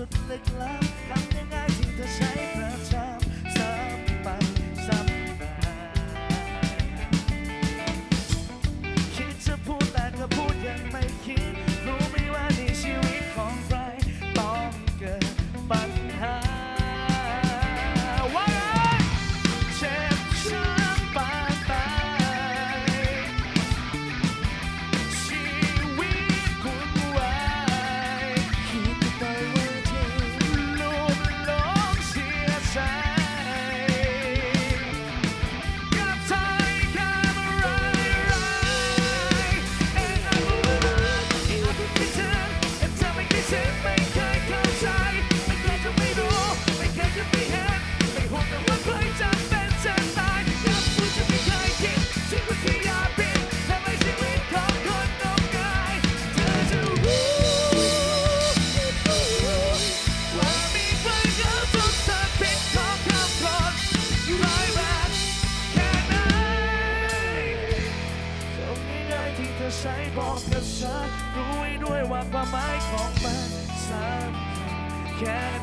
suddenly glad, 감당하지도 ใช้บอกกับฉันรู้ด้วยว่าความหมายของมันสำคัญแค่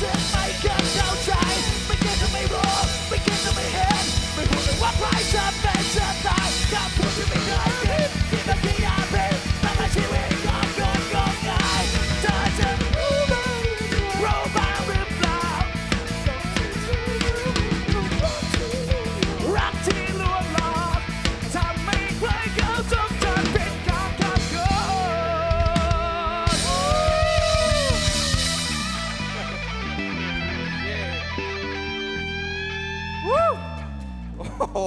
and I got โอ้โห